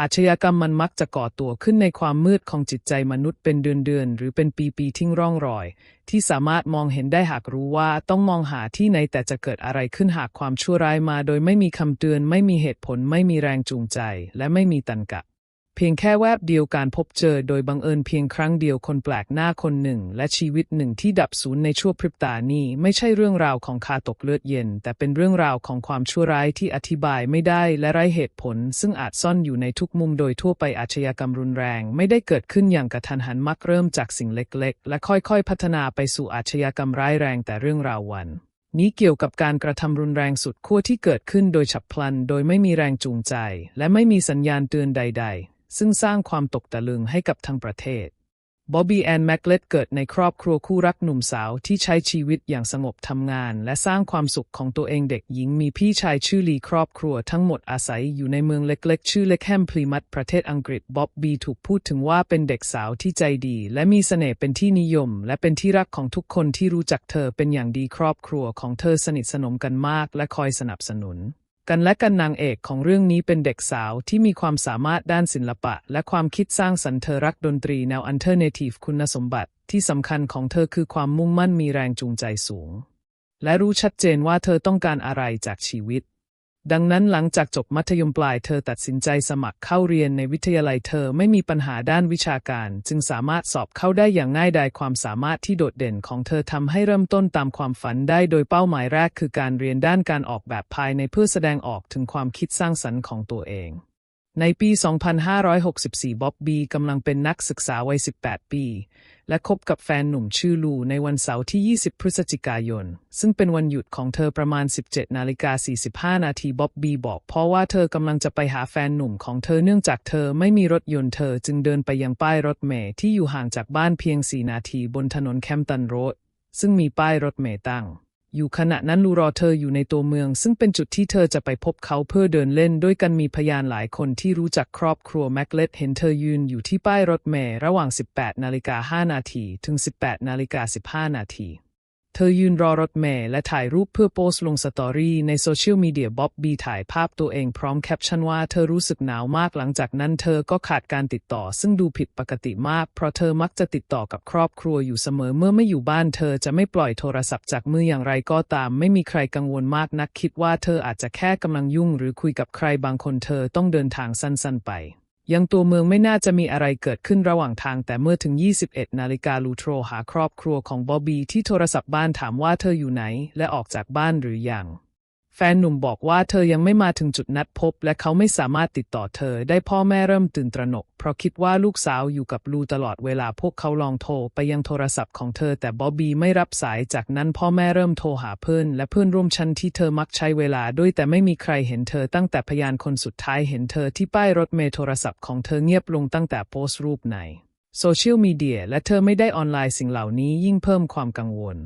อาชญากรรมมันมักจะก่อตัวขึ้นในความมืดของจิตใจมนุษย์เป็นเดือนๆ หรือเป็นปีๆทิ้งร่องรอย ที่สามารถมองเห็นได้หากรู้ว่าต้องมองหาที่ไหนแต่จะเกิดอะไรขึ้นหากความชั่วร้ายมา โดยไม่มีคำเตือน ไม่มีเหตุผล ไม่มีแรงจูงใจ และไม่มีตันกะ เพียงแค่แวบเดียวการพบเจอโดยบังเอิญเพียงครั้งเดียวคนแปลกหน้าคนหนึ่ง และชีวิตหนึ่งที่ดับสูญในชั่วพริบตานี้ไม่ใช่เรื่องราวของคาตกเลือดเย็น แต่เป็นเรื่องราวของความชั่วร้ายที่อธิบายไม่ได้และไร้เหตุผล ซึ่งอาจซ่อนอยู่ในทุกมุมโดยทั่วไปอาชญากรรมรุนแรง ไม่ได้เกิดขึ้นอย่างกระทันหันมักเริ่มจากสิ่งเล็กๆ และค่อยๆ พัฒนาไปสู่อาชญากรรมร้ายแรงแต่เรื่องราววันนี้เกี่ยวกับการกระทำรุนแรงสุดขั้วที่เกิดขึ้นโดยฉับพลัน โดยไม่มีแรงจูงใจ และไม่มีสัญญาณเตือนใด ๆ ซึ่งสร้างความตกตะลึงให้กับทั้งประเทศบ๊อบบี้แอนแมกเลตเกิดในครอบครัวคู่รักหนุ่มสาวที่ใช้ชีวิตอย่างสงบทำงาน และสร้างความสุขของตัวเองเด็กหญิงมีพี่ชายชื่อลีครอบครัวทั้งหมดอาศัยอยู่ในเมืองเล็กๆ ชื่อเล็กแฮมพลีมัตประเทศอังกฤษบ๊อบบี้ถูกพูดถึงว่าเป็นเด็กสาวที่ใจดี และมีเสน่ห์เป็นที่นิยม และเป็นที่รักของทุกคนที่รู้จักเธอเป็นอย่างดีครอบครัวของเธอสนิทสนมกันมาก และคอยสนับสนุน กันและกันนางเอกของเรื่องนี้เป็นเด็กสาวที่มีความสามารถด้านศิลปะ และความคิดสร้างสรรค์เธอรักดนตรีแนวอันเทอร์เนทีฟคุณสมบัติที่สำคัญของเธอคือความมุ่งมั่นมีแรงจูงใจสูง และรู้ชัดเจนว่าเธอต้องการอะไรจากชีวิต ดังนั้นหลังจากจบมัธยมปลายเธอตัดสินใจสมัครเข้าเรียนในวิทยาลัยเธอไม่มีปัญหาด้านวิชาการ จึงสามารถสอบเข้าได้อย่างง่ายดายความสามารถที่โดดเด่นของเธอทำให้เริ่มต้นตามความฝันได้ โดยเป้าหมายแรกคือการเรียนด้านการออกแบบภายในเพื่อแสดงออกถึงความคิดสร้างสรรค์ของตัวเองในปี 2564 บ๊อบบีกำลังเป็นนักศึกษาวัย 18 ปี และคบกับแฟนหนุ่มชื่อลูในวันเสาร์ที่ 20 พฤศจิกายน ซึ่งเป็นวันหยุดของเธอประมาณ 17 นาฬิกา 45 นาทีบ๊อบบี้บอกเพราะว่าเธอกำลังจะไปหาแฟนหนุ่มของเธอเนื่องจากเธอไม่มีรถยนต์เธอจึงเดินไปยังป้ายรถเมล์ที่อยู่ห่างจากบ้านเพียง 4 นาทีบนถนนแคมตันโรดซึ่งมีป้ายรถเมล์ตั้ง อยู่ขณะนั้นลูรอเธออยู่ในตัวเมือง ซึ่งเป็นจุดที่เธอจะไปพบเขาเพื่อเดินเล่น ด้วยกันมีพยานหลายคนที่รู้จักครอบครัวแม็กเลตเห็นเธอยืนอยู่ที่ป้ายรถเมล์ระหว่าง 18 นาฬิกา5นาทีถึง 18 นาฬิกา15 นาที เธอยืนรอรถเมล์และถ่ายรูปเพื่อโพสต์ลงสตอรี่ในโซเชียลมีเดียบ๊อบบี้ถ่ายภาพตัวเองพร้อมแคปชั่นว่าเธอรู้สึกหนาวมากหลังจากนั้นเธอก็ขาดการติดต่อ ซึ่งดูผิดปกติมาก เพราะเธอมักจะติดต่อกับครอบครัวอยู่เสมอเมื่อไม่อยู่บ้าน เธอจะไม่ปล่อยโทรศัพท์จากมืออย่างไรก็ตาม ไม่มีใครกังวลมากนักคิดว่าเธออาจจะแค่กำลังยุ่ง หรือคุยกับใครบางคนเธอต้องเดินทางสั้นๆไป ยังตัวเมืองไม่น่าจะมีอะไรเกิดขึ้นระหว่างทาง แต่เมื่อถึง 21 นาฬิกาลูโทรหาครอบครัวของบอบบี้ที่โทรศัพท์บ้านถามว่าเธออยู่ไหน และออกจากบ้านหรือยัง แฟนหนุ่มบอกว่าเธอยังไม่มาถึงจุดนัดพบ และเขาไม่สามารถติดต่อเธอได้พ่อแม่เริ่มตื่นตระหนก เพราะคิดว่าลูกสาวอยู่กับลูตลอดเวลาพวกเขาลองโทรไปยังโทรศัพท์ของเธอ แต่บ๊อบบี้ไม่รับสายจากนั้นพ่อแม่เริ่มโทรหาเพื่อน และเพื่อนร่วมชั้นที่เธอมักใช้เวลาด้วยแต่ไม่มีใครเห็นเธอตั้งแต่พยานคนสุดท้ายเห็นเธอที่ป้ายรถเมล์โทรศัพท์ของเธอเงียบลงตั้งแต่โพสต์รูปในโซเชียลมีเดียและเธอไม่ได้ออนไลน์สิ่งเหล่านี้ยิ่งเพิ่มความกังวล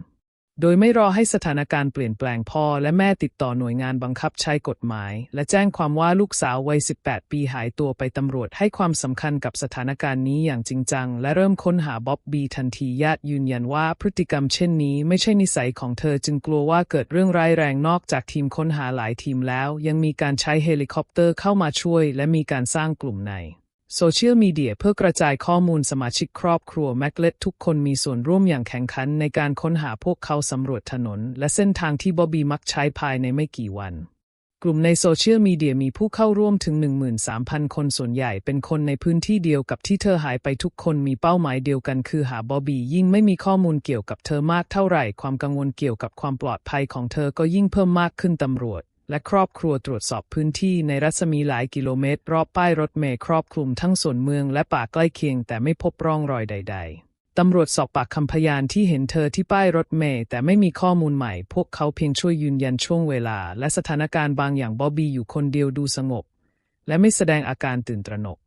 โดยไม่รอให้สถานการณ์เปลี่ยนแปลงพ่อและแม่ติดต่อหน่วยงานบังคับใช้กฎหมาย และแจ้งความว่าลูกสาววัย 18 ปีหายตัวไปตำรวจให้ความสำคัญกับสถานการณ์นี้อย่างจริงจัง และเริ่มค้นหาบ๊อบบี้ทันทีญาติยืนยันว่าพฤติกรรมเช่นนี้ไม่ใช่นิสัยของเธอจึงกลัวว่าเกิดเรื่องร้ายแรงนอกจากทีมค้นหาหลายทีมแล้ว ยังมีการใช้เฮลิคอปเตอร์เข้ามาช่วย และมีการสร้างกลุ่มใน โซเชียลมีเดียเพื่อกระจายข้อมูลสมาชิกครอบครัวแมกเลตทุกคนมีส่วนร่วมอย่างแข่งขันในการค้นหาพวกเขาสำรวจถนน และเส้นทางที่บอบบี้มักใช้ภายในไม่กี่วัน กลุ่มในโซเชียลมีเดียมีผู้เข้าร่วมถึง 13,000 คนส่วนใหญ่เป็นคนในพื้นที่เดียวกับที่เธอหายไปทุกคนมีเป้าหมายเดียวกันคือหาบอบบี้ยิ่งไม่มีข้อมูลเกี่ยวกับเธอมากเท่าไหร่ ความกังวลเกี่ยวกับความปลอดภัยของเธอก็ยิ่งเพิ่มมากขึ้นตำรวจ และครอบครัวตรวจสอบพื้นที่ในรัศมีหลายกิโลเมตร รอบป้ายรถเมล์ครอบคลุมทั้งส่วนเมืองและป่าใกล้เคียงแต่ไม่พบร่องรอยใด ๆ ตำรวจสอบปากคำพยานที่เห็นเธอที่ป้ายรถเมล์แต่ไม่มีข้อมูลใหม่ พวกเขาเพียงช่วยยืนยันช่วงเวลา และสถานการณ์บางอย่างบอบบี้อยู่คนเดียวดูสงบ และไม่แสดงอาการตื่นตระหนก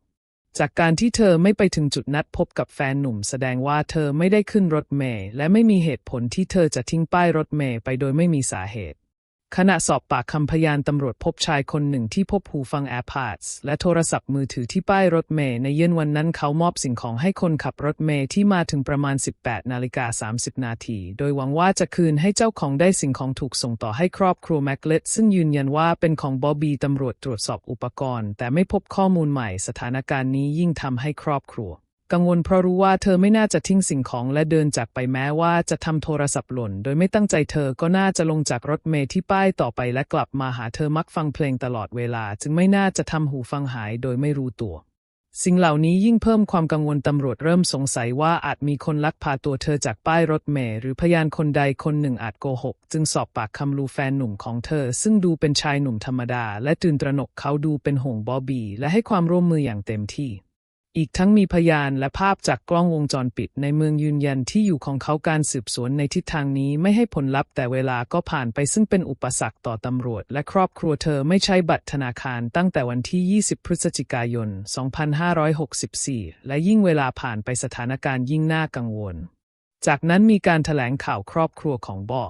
จากการที่เธอไม่ไปถึงจุดนัดพบกับแฟนหนุ่ม แสดงว่าเธอไม่ได้ขึ้นรถเมล์และไม่มีเหตุผลที่เธอจะทิ้งป้ายรถเมล์ไปโดยไม่มีสาเหตุ ขณะสอบปากคำพยานตำรวจพบชายคนหนึ่งที่พบหูฟัง AirPods และโทรศัพท์มือถือที่ป้ายรถเมล์ในเย็นวันนั้นเขามอบสิ่งของให้คนขับรถเมล์ที่มาถึงประมาณ 18 นาฬิกา 30 นาที โดยหวังว่าจะคืนให้เจ้าของได้สิ่งของถูกส่งต่อให้ครอบครัวแม็กเลตซึ่งยืนยันว่าเป็นของบอบบี้ตำรวจตรวจสอบอุปกรณ์ แต่ไม่พบข้อมูลใหม่สถานการณ์นี้ยิ่งทำให้ครอบครัว กังวลเพราะรู้ว่าเธอไม่น่าจะทิ้งสิ่งของและเดินจากไปแม้ว่าจะทำโทรศัพท์หล่น โดยไม่ตั้งใจเธอก็น่าจะลงจากรถเมล์ที่ป้ายต่อไปและกลับมาหาเธอมักฟังเพลงตลอดเวลา จึงไม่น่าจะทำหูฟังหายโดยไม่รู้ตัว สิ่งเหล่านี้ยิ่งเพิ่มความกังวลตำรวจเริ่มสงสัยว่าอาจมีคนลักพาตัวเธอจากป้ายรถเมล์หรือพยานคนใดคนหนึ่งอาจโกหก จึงสอบปากคำลูแฟนหนุ่มของเธอ ซึ่งดูเป็นชายหนุ่มธรรมดา และตื่นตระหนกเขาดูเป็นห่วงบอบบี้และให้ความร่วมมืออย่างเต็มที่ อีกทั้งมีพยานและภาพจากกล้องวงจรปิดในเมืองยืนยันที่อยู่ของเขาการสืบสวนในทิศทางนี้ไม่ให้ผลลัพธ์แต่เวลาก็ผ่านไปซึ่งเป็นอุปสรรคต่อตำรวจ และครอบครัวเธอไม่ใช้บัตรธนาคารตั้งแต่วันที่ 20 พฤศจิกายน 2564 และยิ่งเวลาผ่านไปสถานการณ์ยิ่งน่ากังวล จากนั้นมีการถแถลงข่าวครอบครัวของบอ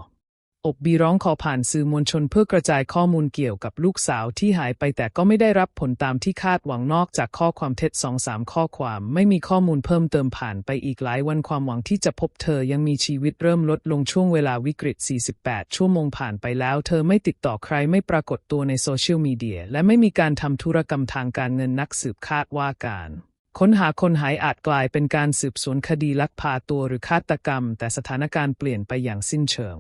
อบบีร้องขอผ่านสื่อมวลชนเพื่อกระจายข้อมูลเกี่ยวกับลูกสาวที่หายไปแต่ก็ไม่ได้รับผลตามที่คาดหวังนอกจากข้อความเท็จสองสามข้อความ ไม่มีข้อมูลเพิ่มเติมผ่านไปอีกหลายวันความหวังที่จะพบเธอยังมีชีวิตเริ่มลดลงช่วงเวลาวิกฤต 48 ชั่วโมงผ่านไปแล้ว เธอไม่ติดต่อใครไม่ปรากฏตัวในโซเชียลมีเดียและไม่มีการทำธุรกรรมทางการเงินนักสืบคาดว่าการค้นหาคนหายอาจกลายเป็นการสืบสวนคดีลักพาตัวหรือฆาตกรรม แต่สถานการณ์เปลี่ยนไปอย่างสิ้นเชิง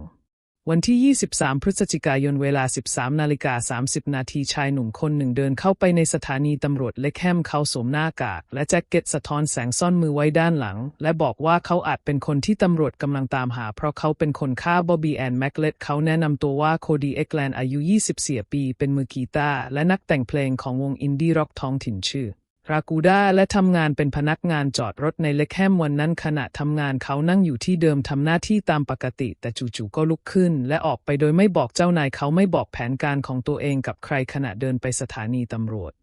วันที่ 23 พฤศจิกายนเวลา 13 นาฬิกา 30 นาทีชายหนุ่มคนหนึ่งเดินเข้าไปในสถานีตำรวจเล็กแฮมเขาสวมหน้ากากและแจ็คเก็ตสะท้อนแสงซ่อนมือไว้ด้านหลัง และบอกว่าเขาอาจเป็นคนที่ตำรวจกำลังตามหา เพราะเขาเป็นคนฆ่าบอบบี้แอนแม็กเลตเขาแนะนำตัวว่าโคดีเอ็กแลนอายุ 24 ปี เป็นมือกีตาร์และนักแต่งเพลงของวงอินดี้ร็อกท้องถิ่นชื่อ รากูด้าและทำงานเป็นพนักงานจอดรถในเล็กแฮมวันนั้นขณะทำงานเขานั่งอยู่ที่เดิมทำหน้าที่ตามปกติ แต่จู่ๆก็ลุกขึ้น และออกไปโดยไม่บอกเจ้านายเขาไม่บอกแผนการของตัวเองกับใครขณะเดินไปสถานีตำรวจ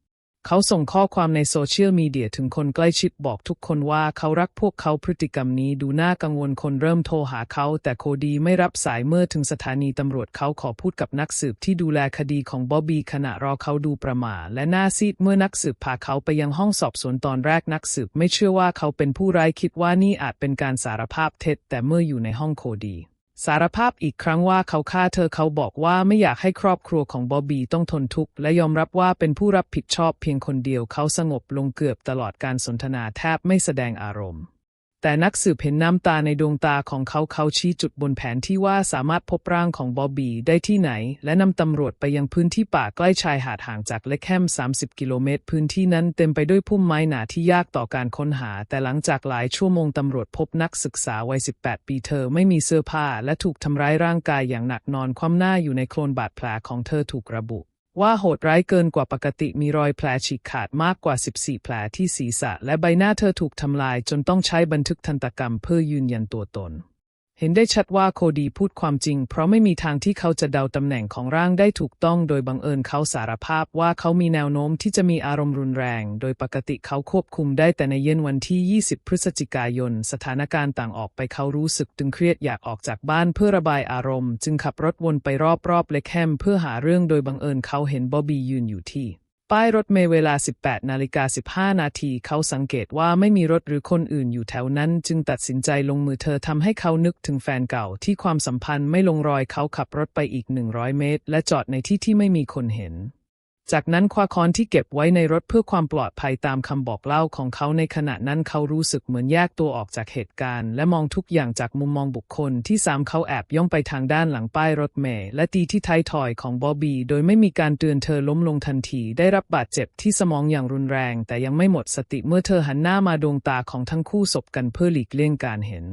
เขาส่งข้อความในโซเชียลมีเดียถึงคนใกล้ชิดบอกทุกคนว่าเขารักพวกเขาพฤติกรรมนี้ดูน่ากังวลคนเริ่มโทรหาเขา แต่โคดีไม่รับสายเมื่อถึงสถานีตำรวจเขาขอพูดกับนักสืบที่ดูแลคดีของบอบบี้ขณะรอเขาดูประมาและหน้าซีดเมื่อนักสืบพาเขาไปยังห้องสอบสวนตอนแรกนักสืบไม่เชื่อว่าเขาเป็นผู้ร้ายคิดว่านี่อาจเป็นการสารภาพเท็จ แต่เมื่ออยู่ในห้องโคดี สารภาพอีกครั้งว่าเขาฆ่าเธอเขาบอกว่าไม่อยากให้ครอบครัวของบอบบี้ต้องทนทุกข์และยอมรับว่าเป็นผู้รับผิดชอบเพียงคนเดียวเขาสงบลงเกือบตลอดการสนทนาแทบไม่แสดงอารมณ์ แต่นักสืบเห็นน้ำตาในดวงตาของเขาเขาชี้จุดบนแผนที่ว่าสามารถพบร่างของบอบบี้ได้ที่ไหน และนำตำรวจไปยังพื้นที่ป่าใกล้ชายหาดห่างจากเล็กแฮม 30 กิโลเมตร พื้นที่นั้นเต็มไปด้วยพุ่มไม้หนาที่ยากต่อการค้นหา แต่หลังจากหลายชั่วโมงตำรวจพบนักศึกษาวัย 18 ปีเธอไม่มีเสื้อผ้าและถูกทำร้ายร่างกายอย่างหนักนอนคว่ำหน้าอยู่ในโคลนบาดแผลของเธอถูกระบุ ว่าโหดร้ายเกินกว่าปกติมีรอยแผลฉีกขาดมากกว่า 14 แผลที่ศีรษะ และใบหน้าเธอถูกทำลายจนต้องใช้บันทึกทันตกรรมเพื่อยืนยันตัวตน เห็นได้ชัดว่าโคดีพูดความจริง เพราะไม่มีทางที่เขาจะเดาตำแหน่งของร่างได้ถูกต้อง โดยบังเอิญเขาสารภาพว่าเขามีแนวโน้มที่จะมีอารมณ์รุนแรง โดยปกติเขาควบคุมได้แต่ในเย็นวันที่ 20 พฤศจิกายน สถานการณ์ต่างออกไปเขารู้สึกตึงเครียดอยากออกจากบ้านเพื่อระบายอารมณ์ จึงขับรถวนไปรอบๆเล็กแฮมเพื่อหาเรื่องโดยบังเอิญเขาเห็นบอบบี้ยืนอยู่ที่ ป้ายรถเมล์เวลา 18 นาฬิกา 15 นาทีเขาสังเกตว่าไม่มีรถหรือคนอื่นอยู่แถวนั้น จึงตัดสินใจลงมือเธอทำให้เขานึกถึงแฟนเก่าที่ความสัมพันธ์ไม่ลงรอยเขาขับรถไปอีก 100 เมตร และจอดในที่ที่ไม่มีคนเห็น จากนั้นคว้าค้อนที่เก็บไว้ในรถเพื่อความปลอดภัยตามคำบอกเล่าของเขาในขณะนั้นเขารู้สึกเหมือนแยกตัวออกจากเหตุการณ์ และมองทุกอย่างจากมุมมองบุคคลที่สามเขาแอบย่องไปทางด้านหลังป้ายรถเมล์และตีที่ท้ายทอยของบอบบี้โดยไม่มีการเตือนเธอล้มลงทันที ได้รับบาดเจ็บที่สมองอย่างรุนแรง แต่ยังไม่หมดสติเมื่อเธอหันหน้ามาดวงตาของทั้งคู่สบกันเพื่อหลีกเลี่ยงการเห็น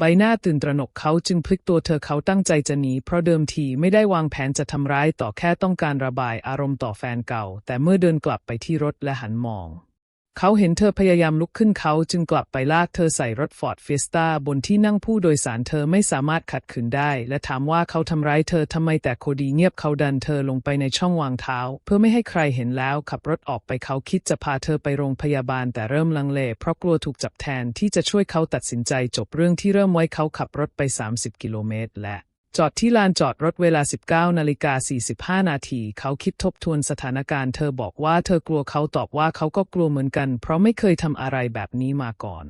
ใบหน้าตื่นตระหนกเขาจึงพลิกตัวเธอเขาตั้งใจจะหนีเพราะเดิมทีไม่ได้วางแผนจะทำร้ายต่อแค่ต้องการระบายอารมณ์ต่อแฟนเก่า แต่เมื่อเดินกลับไปที่รถและหันมอง เขาเห็นเธอพยายามลุกขึ้นเขาจึงกลับไปลากเธอใส่รถฟอร์ดเฟียสต้าบนที่นั่งผู้โดยสารเธอไม่สามารถขัดขืนได้ และถามว่าเขาทำร้ายเธอทำไมแต่โคดีเงียบเขาดันเธอลงไปในช่องวางเท้า เพื่อไม่ให้ใครเห็นแล้วขับรถออกไปเขาคิดจะพาเธอไปโรงพยาบาลแต่เริ่มลังเล เพราะกลัวถูกจับแทนที่จะช่วยเขาตัดสินใจจบเรื่องที่เริ่มไว้เขาขับรถไป 30 กิโลเมตรและ จอดที่ลานจอดรถเวลา 19นาฬิกา45 นาที เขาคิดทบทวนสถานการณ์ เธอบอกว่าเธอกลัวเขาตอบว่าเขาก็กลัวเหมือนกัน เพราะไม่เคยทำอะไรแบบนี้มาก่อน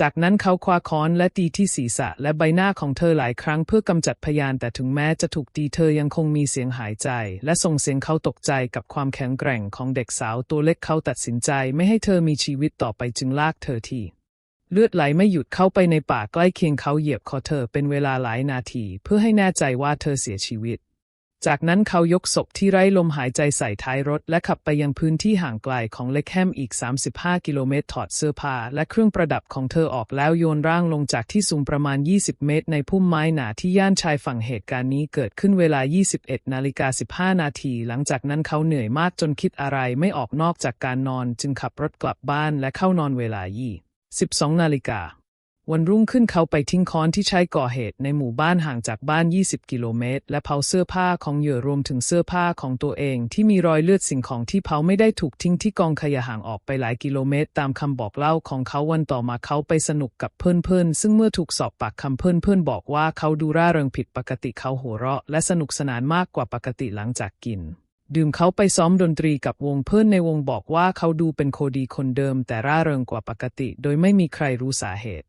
จากนั้นเขาคว้าค้อนและตีที่ศีรษะและใบหน้าของเธอหลายครั้งเพื่อกำจัดพยาน แต่ถึงแม้จะถูกตีเธอยังคงมีเสียงหายใจ และส่งเสียงเขาตกใจกับความแข็งแกร่งของเด็กสาวตัวเล็กเขาตัดสินใจไม่ให้เธอมีชีวิตต่อไปจึงลากเธอที่ เลือดไหลไม่หยุดเข้าไปในป่าใกล้เคียงเขาเหยียบคอเธอเป็นเวลาหลายนาที เพื่อให้แน่ใจว่าเธอเสียชีวิต จากนั้นเขายกศพที่ไร้ลมหายใจใส่ท้ายรถ และขับไปยังพื้นที่ห่างไกลของเล็กแฮมอีก 35 กิโลเมตรถอดเสื้อผ้าและเครื่องประดับของเธอออกแล้วโยนร่างลงจากที่สูงประมาณ 20 เมตร ในพุ่มไม้หนาที่ย่านชายฝั่งเหตุการณ์นี้เกิดขึ้นเวลา 21นาฬิกา15 นาที หลังจากนั้นเขาเหนื่อยมากจนคิดอะไรไม่ออกนอกจากการนอน จึงขับรถกลับบ้านและเข้านอนเวลา 22นาฬิกา วันรุ่งขึ้นเขาไปทิ้งค้อนที่ใช้ก่อเหตุในหมู่บ้านห่างจากบ้าน 20 กิโลเมตร และเผาเสื้อผ้าของเหยื่อรวมถึงเสื้อผ้าของตัวเอง ที่มีรอยเลือดสิ่งของที่เผาไม่ได้ถูกทิ้งที่กองขยะห่างออกไปหลายกิโลเมตร ตามคำบอกเล่าของเขาวันต่อมาเขาไปสนุกกับเพื่อนๆ ซึ่งเมื่อถูกสอบปากคำเพื่อนๆบอกว่าเขาดูร่าเริงผิดปกติเขาหัวเราะ และสนุกสนานมากกว่าปกติหลังจากกิน ดื่มเขาไปซ้อมดนตรีกับวงเพื่อนในวงบอกว่าเขาดูเป็นโคดีคนเดิมแต่ร่าเริงกว่าปกติ โดยไม่มีใครรู้สาเหตุ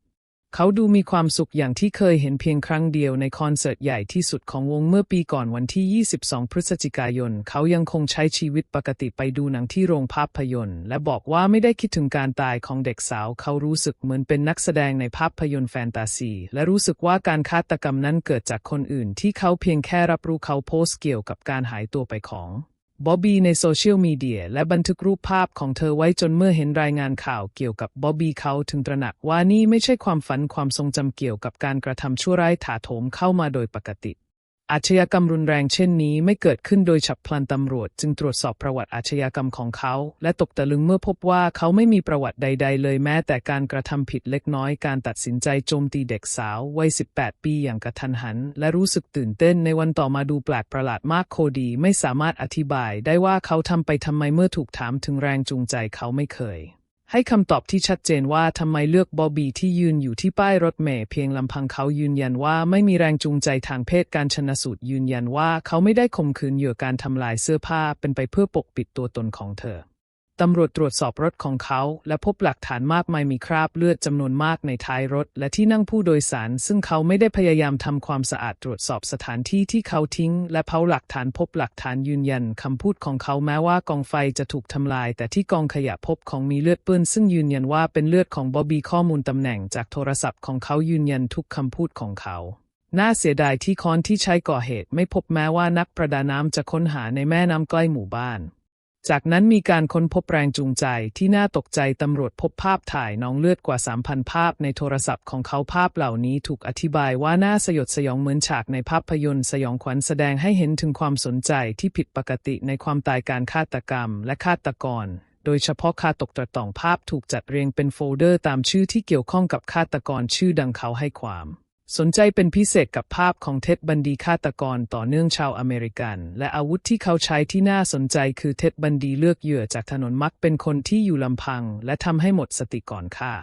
เขาดูมีความสุขอย่างที่เคยเห็นเพียงครั้งเดียวในคอนเสิร์ตใหญ่ที่สุดของวงเมื่อปีก่อนวันที่ 22 พฤศจิกายน เขายังคงใช้ชีวิตปกติไปดูหนังที่โรงภาพยนตร์ และบอกว่าไม่ได้คิดถึงการตายของเด็กสาว เขารู้สึกเหมือนเป็นนักแสดงในภาพยนตร์แฟนตาซี และรู้สึกว่าการฆาตกรรมนั้นเกิดจากคนอื่นที่เขาเพียงแค่รับรู้เขาโพสต์เกี่ยวกับการหายตัวไปของ บ๊อบบี้ในโซเชียลมีเดียและบันทึกรูปภาพของเธอไว้จนเมื่อเห็นรายงานข่าวเกี่ยวกับบ๊อบบี้เขาถึงตระหนักว่านี่ไม่ใช่ความฝันความทรงจำเกี่ยวกับการกระทำชั่วร้ายถาโถมเข้ามาโดยปกติ อาชญากรรมรุนแรงเช่นนี้ไม่เกิดขึ้นโดยฉับพลันตำรวจ จึงตรวจสอบประวัติอาชญากรรมของเขา และตกตะลึงเมื่อพบว่าเขาไม่มีประวัติใด ๆ เลยแม้แต่การกระทำผิดเล็กน้อยการตัดสินใจโจมตีเด็กสาววัย 18 ปีอย่างกระทันหัน และรู้สึกตื่นเต้นในวันต่อมาดูแปลกประหลาดมากโคดีไม่สามารถอธิบายได้ว่าเขาทำไปทำไมเมื่อถูกถามถึงแรงจูงใจเขาไม่เคย ให้คำตอบที่ชัดเจนว่าทำไมเลือกบอบบี้ที่ยืนอยู่ที่ป้ายรถเมล์เพียงลำพังเขายืนยันว่าไม่มีแรงจูงใจทางเพศการชนสูตรยืนยันว่าเขาไม่ได้ข่มขืนเหยื่อการทำลายเสื้อผ้าเป็นไปเพื่อปกปิดตัวตนของเธอ ตำรวจตรวจสอบรถของเขา และพบหลักฐานมากมายมีคราบเลือดจำนวนมากในท้ายรถ และที่นั่งผู้โดยสาร ซึ่งเขาไม่ได้พยายามทำความสะอาดตรวจสอบสถานที่ที่เขาทิ้ง และเผาหลักฐานพบหลักฐานยืนยันคำพูดของเขาแม้ว่ากองไฟจะถูกทำลาย แต่ที่กองขยะพบของมีเลือดเปื้อนซึ่งยืนยันว่าเป็นเลือดของบอบบี้ข้อมูลตำแหน่งจากโทรศัพท์ของเขายืนยันทุกคำพูดของเขาน่าเสียดายที่ค้อนที่ใช้ก่อเหตุไม่พบแม้ว่านักประดาน้ำจะค้นหาในแม่น้ำใกล้หมู่บ้าน จากนั้นมีการค้นพบแรงจูงใจที่น่าตกใจตำรวจพบภาพถ่ายน้องเลือดกว่า 3,000 ภาพในโทรศัพท์ของเขาภาพเหล่านี้ถูกอธิบายว่าน่าสยดสยองเหมือนฉากในภาพยนตร์สยองขวัญแสดงให้เห็นถึงความสนใจที่ผิดปกติในความตายการฆาตกรรมและฆาตกร โดยเฉพาะคาตกตะต่องภาพถูกจัดเรียงเป็นโฟลเดอร์ตามชื่อที่เกี่ยวข้องกับฆาตกรชื่อดังเขาให้ความ สนใจเป็นพิเศษกับภาพของเท็ดบันดีฆาตกรต่อเนื่องชาวอเมริกัน และอาวุธที่เขาใช้ที่น่าสนใจคือเท็ดบันดีเลือกเหยื่อจากถนนมักเป็นคนที่อยู่ลำพัง และทำให้หมดสติก่อนฆ่า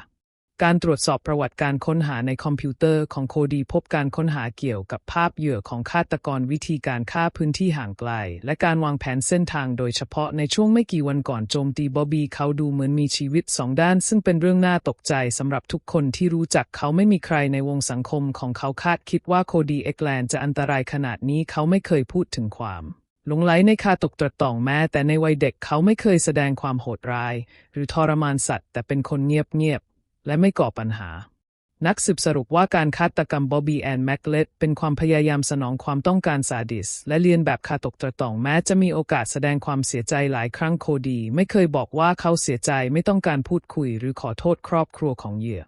การตรวจสอบประวัติการค้นหาในคอมพิวเตอร์ของโคดีพบการค้นหาเกี่ยวกับภาพเหยื่อของฆาตกรวิธีการฆ่าพื้นที่ห่างไกล และการวางแผนเส้นทางโดยเฉพาะในช่วงไม่กี่วันก่อนโจมตีบอบบี้เขาดูเหมือนมีชีวิตสองด้าน ซึ่งเป็นเรื่องน่าตกใจสำหรับทุกคนที่รู้จักเขาไม่มีใครในวงสังคมของเขาคาดคิดว่าโคดีเอ็กแลนด์จะอันตรายขนาดนี้เขาไม่เคยพูดถึงความหลงไหลในคาตกตรต่องแม้แต่ในวัยเด็กเขาไม่เคยแสดงความโหดร้าย หรือทรมานสัตว์ แต่เป็นคนเงียบ และไม่ก่อปัญหา นักสืบสรุปว่าการฆาตกรรมบอบบี้แอนด์แม็กเลตเป็นความพยายามสนองความต้องการซาดิส และเลียนแบบคาตกตระตองแม้จะมีโอกาสแสดงความเสียใจหลายครั้งโคดี ไม่เคยบอกว่าเขาเสียใจไม่ต้องการพูดคุยหรือขอโทษครอบครัวของเหยื่อ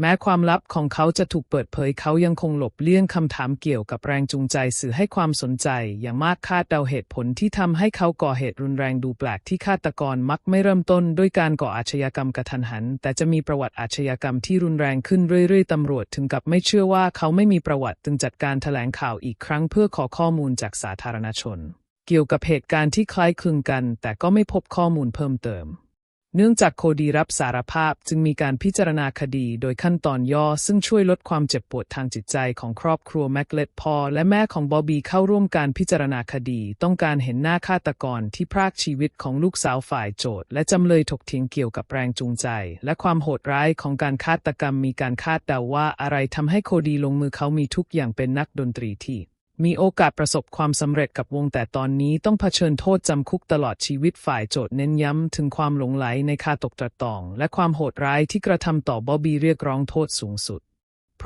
แม้ความลับของเขาจะถูกเปิดเผยเขายังคงหลบเลี่ยงคำถามเกี่ยวกับแรงจูงใจสื่อให้ความสนใจ อย่างมากคาดเดาเหตุผลที่ทำให้เขาก่อเหตุรุนแรงดูแปลกที่ฆาตกรมักไม่เริ่มต้นด้วยการก่ออาชญากรรมกระทันหัน แต่จะมีประวัติอาชญากรรมที่รุนแรงขึ้นเรื่อยๆตำรวจถึงกับไม่เชื่อว่าเขาไม่มีประวัติจึงจัดการแถลงข่าวอีกครั้งเพื่อขอข้อมูลจากสาธารณชน เกี่ยวกับเหตุการณ์ที่คล้ายคลึงกัน แต่ก็ไม่พบข้อมูลเพิ่มเติม เนื่องจากโคดีรับสารภาพจึงมีการพิจารณาคดีโดยขั้นตอนย่อ ซึ่งช่วยลดความเจ็บปวดทางจิตใจของครอบครัวแม็กเลตพอและแม่ของบอบบี้เข้าร่วมการพิจารณาคดี ต้องการเห็นหน้าฆาตกรที่พรากชีวิตของลูกสาวฝ่ายโจทย์ และจำเลยถกเถียงเกี่ยวกับแรงจูงใจ และความโหดร้ายของการฆาตกรรมมีการคาดเดาว่าอะไรทำให้โคดีลงมือเขามีทุกอย่างเป็นนักดนตรีที่ มีโอกาสประสบความสำเร็จกับวงแต่ตอนนี้ต้องเผชิญโทษจำคุกตลอดชีวิตฝ่ายโจทย์เน้นย้ำถึงความหลงไหลในคาตกตะตอง และความโหดร้ายที่กระทำต่อบอบบี้เรียกร้องโทษสูงสุด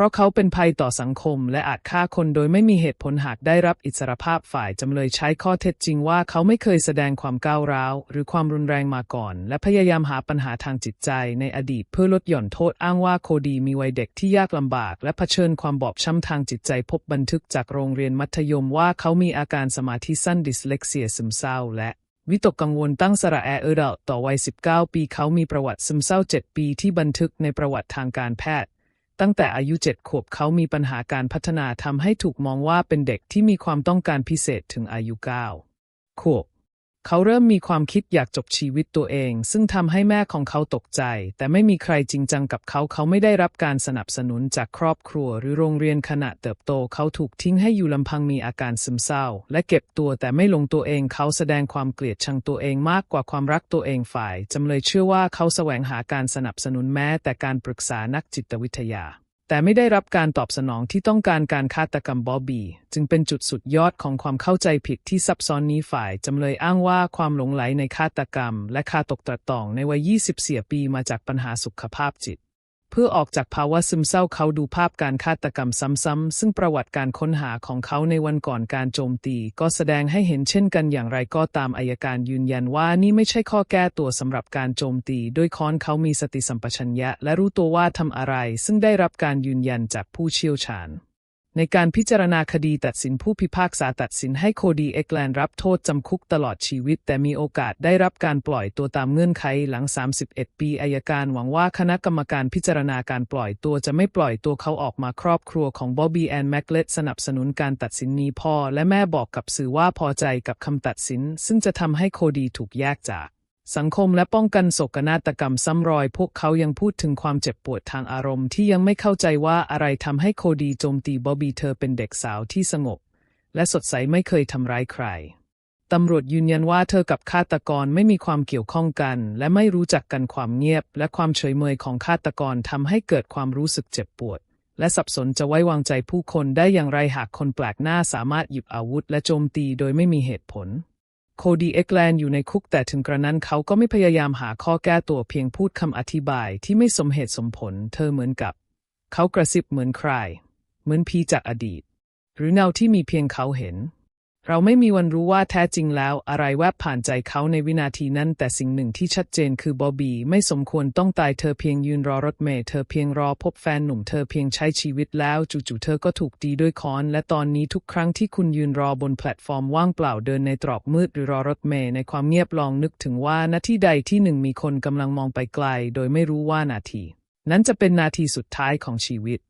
ราะเขาเป็นภัยต่อสังคม และอาจฆ่าคนโดยไม่มีเหตุผลหากได้รับอิสรภาพฝ่ายจำเลยใช้ข้อเท็จจริงว่าเขาไม่เคยแสดงความก้าวร้าว หรือความรุนแรงมาก่อน และพยายามหาปัญหาทางจิตใจในอดีตเพื่อลดหย่อนโทษอ้างว่าโคดีมีวัยเด็กที่ยากลำบาก และเผชิญความบอบช้ำทางจิตใจพบบันทึกจากโรงเรียนมัธยมว่าเขามีอาการสมาธิสั้นดิสเลกเซียซึมเศร้าและวิตกกังวลตั้งสระแอเออร์ดต่อวัย 19 ปีเขามีประวัติซึมเศร้า 7 ปีที่บันทึกในประวัติทางการแพทย์ ตั้งแต่อายุ7ขวบเขามีปัญหาการพัฒนาทำให้ถูกมองว่าเป็นเด็กที่มีความต้องการพิเศษถึงอายุ9ขวบ เขาเริ่มมีความคิดอยากจบชีวิตตัวเอง ซึ่งทำให้แม่ของเขาตกใจ แต่ไม่มีใครจริงจังกับเขา เขาไม่ได้รับการสนับสนุนจากครอบครัวหรือโรงเรียนขณะเติบโต เขาถูกทิ้งให้อยู่ลำพังมีอาการซึมเศร้า และเก็บตัวแต่ไม่ลงตัวเอง เขาแสดงความเกลียดชังตัวเองมากกว่าความรักตัวเองฝ่ายจำเลยเชื่อว่าเขาแสวงหาการสนับสนุนแม้แต่การปรึกษานักจิตวิทยา แต่ไม่ได้รับการตอบสนองที่ต้องการการฆาตกรรมบอบบี้ จึงเป็นจุดสุดยอดของความเข้าใจผิดที่ซับซ้อนนี้ฝ่ายจำเลยอ้างว่าความหลงไหลในฆาตกรรม และคาตกตะตองในวัย 24 ปีมาจากปัญหาสุขภาพจิต เพื่อออกจากภาวะซึมเศร้าเขาดูภาพการฆาตกรรมซ้ำๆ ซึ่งประวัติการค้นหาของเขาในวันก่อนการโจมตี ก็แสดงให้เห็นเช่นกันอย่างไรก็ตามอายการยืนยันว่านี่ไม่ใช่ข้อแก้ตัวสำหรับการโจมตีด้วยค้อนเขามีสติสัมปชัญญะ และรู้ตัวว่าทำอะไร ซึ่งได้รับการยืนยันจากผู้เชี่ยวชาญ ในการพิจารณาคดีตัดสินผู้พิพากษาตัดสินให้โคดีเอ็กแลนด์รับโทษจำคุกตลอดชีวิต แต่มีโอกาสได้รับการปล่อยตัวตามเงื่อนไขหลัง 31 ปีอายการหวังว่าคณะกรรมการพิจารณาการปล่อยตัวจะไม่ปล่อยตัวเขาออกมาครอบครัวของบอบบี้แอนแมกเลตสนับสนุนการตัดสินนี้พ่อและแม่บอกกับสื่อว่าพอใจกับคำตัดสิน ซึ่งจะทำให้โคดีถูกแยกจาก สังคมและป้องกันโศกนาฏกรรมซ้ำรอย พวกเขายังพูดถึงความเจ็บปวดทางอารมณ์ที่ยังไม่เข้าใจว่าอะไรทำให้โคดีโจมตีบอบบี้เธอเป็นเด็กสาวที่สงบ และสดใสไม่เคยทำร้ายใคร ตำรวจยืนยันว่าเธอกับฆาตกรไม่มีความเกี่ยวข้องกัน และไม่รู้จักกันความเงียบ และความเฉยเมยของฆาตกรทำให้เกิดความรู้สึกเจ็บปวด และสับสนจะไว้วางใจผู้คนได้อย่างไรหากคนแปลกหน้าสามารถหยิบอาวุธ และโจมตีโดยไม่มีเหตุผล โคดีเอ็กแลนด์อยู่ในคุกแต่ถึงกระนั้นเขาก็ไม่พยายามหาข้อแก้ตัวเพียงพูดคำอธิบายที่ไม่สมเหตุสมผล เธอเหมือนกับ เขากระซิบเหมือนใคร เหมือนพีจากอดีต หรือเงาที่มีเพียงเขาเห็น เราไม่มีวันรู้ว่าแท้จริงแล้วอะไรแวบผ่านใจเขาในวินาทีนั้น แต่สิ่งหนึ่งที่ชัดเจนคือบอบบี้ไม่สมควรต้องตายเธอเพียงยืนรอรถเมล์เธอเพียงรอพบแฟนหนุ่มเธอเพียงใช้ชีวิตแล้วจู่ๆเธอก็ถูกตีด้วยค้อน และตอนนี้ทุกครั้งที่คุณยืนรอบนแพลตฟอร์มว่างเปล่าเดินในตรอกมืดหรือรอรถเมล์ในความเงียบลองนึกถึงว่านาทีใดที่หนึ่งมีคนกำลังมองไปไกล โดยไม่รู้ว่านาที นั้นจะเป็นนาทีสุดท้ายของชีวิต